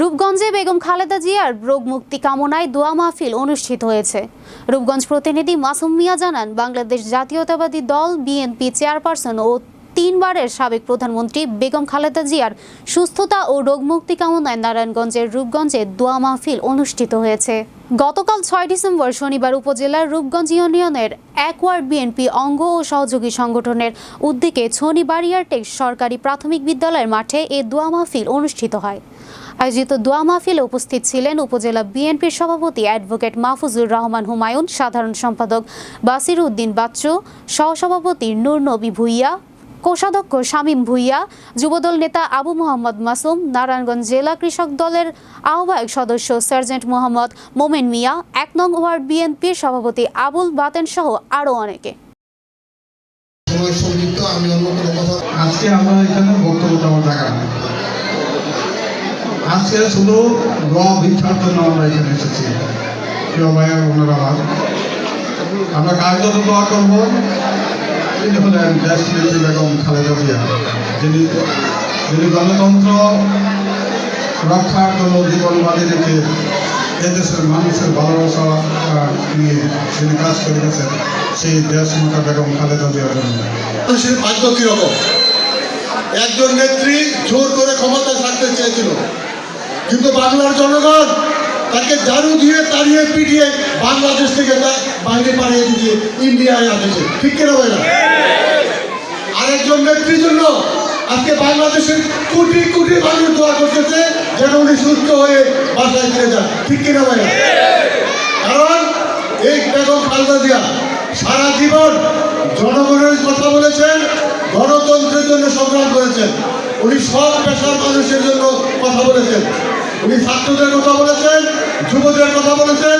রূপগঞ্জে বেগম খালেদা জিয়ার রোগ মুক্তি কামনায় দোয়া মাহফিল অনুষ্ঠিত হয়েছে। রূপগঞ্জ প্রতিনিধি মাসুম মিয়া জানান, বাংলাদেশ জাতীয়তাবাদী দল, বিএনপি চেয়ারপারসন ও তিনবারের সাবেক প্রধানমন্ত্রী বেগম খালেদা জিয়ার সুস্থতা ও রোগ মুক্তি কামনায় নারায়ণগঞ্জের রূপগঞ্জে দোয়া মাহফিল অনুষ্ঠিত হয়েছে। গতকাল ছয় ডিসেম্বর শনিবার উপজেলার রূপগঞ্জ ইউনিয়নের এক ওয়ার্ড বিএনপি অঙ্গ ও সহযোগী সংগঠনের উদ্যোগে ছনি বাড়িয়ারটেক সরকারি প্রাথমিক বিদ্যালয়ের মাঠে এ দোয়া মাহফিল অনুষ্ঠিত হয়। আয়োজিত দোয়া মাহফিলে উপস্থিত ছিলেন উপজেলা বিএনপির সভাপতি অ্যাডভোকেট মাহফুজুর রহমান হুমায়ুন, সাধারণ সম্পাদক বাসির উদ্দিন বাচ্চু, সহসভাপতি নূর নবী ভুইয়া কোষাধ্যক্ষ শামীম ভুইয়া, যুবদল নেতা আবু মোহাম্মদ মাসুম, নারায়ণগঞ্জ জেলা কৃষক দলের আহ্বায়ক সদস্য সার্জেন্ট মোহাম্মদ মোমেন মিয়া, এক নং ওয়ার্ড বিএনপির সভাপতি আবুল বাতেন সহ আরও অনেকে। আজকে আমরা এখানে বক্তব্য আজকে শুধু জন্য আমরা এখানে এসেছি। আমরা কার জন্য দোয়া করব। তিনি হলেন দেশ নেত্রী বেগম খালেদা জিয়া, যিনি যিনি গণতন্ত্র রক্ষার জন্য জীবন বাজি রেখে এদেশের মানুষের ভালোবাসা নিয়ে যিনি কাজ করে গেছেন সেই দেশ মাতা বেগম খালেদা জিয়ার জন্য। মানুষের ভাগ্য কীরকম একজন নেত্রী জোর করে ক্ষমতা থাকতে চেয়েছিল, কিন্তু বাংলার জনগণ তাকে জারু দিয়ে তাড়িয়ে পিটিয়ে বাংলাদেশ থেকে বাইরে পাঠিয়ে দিয়ে ইন্ডিয়ায় আসেছে। ঠিক কিনা ভাই আরেকজন নেত্রীর জন্য আজকে বাংলাদেশের কোটি কোটি মানুষ দোয়া করতেছে যেন উনি সুস্থ হয়ে বাসায় ফিরে যান। ঠিক কিনা ভাই কারণ এই বেগম খালেদা জিয়া সারা জীবন জনগণের কথা বলেছেন, গণতন্ত্রের জন্য সংগ্রাম করেছেন। উনি সব পেশার মানুষের জন্য কথা বলেছেন। উনি ছাত্রদের কথা বলেছেন যুবদের কথা বলেছেন।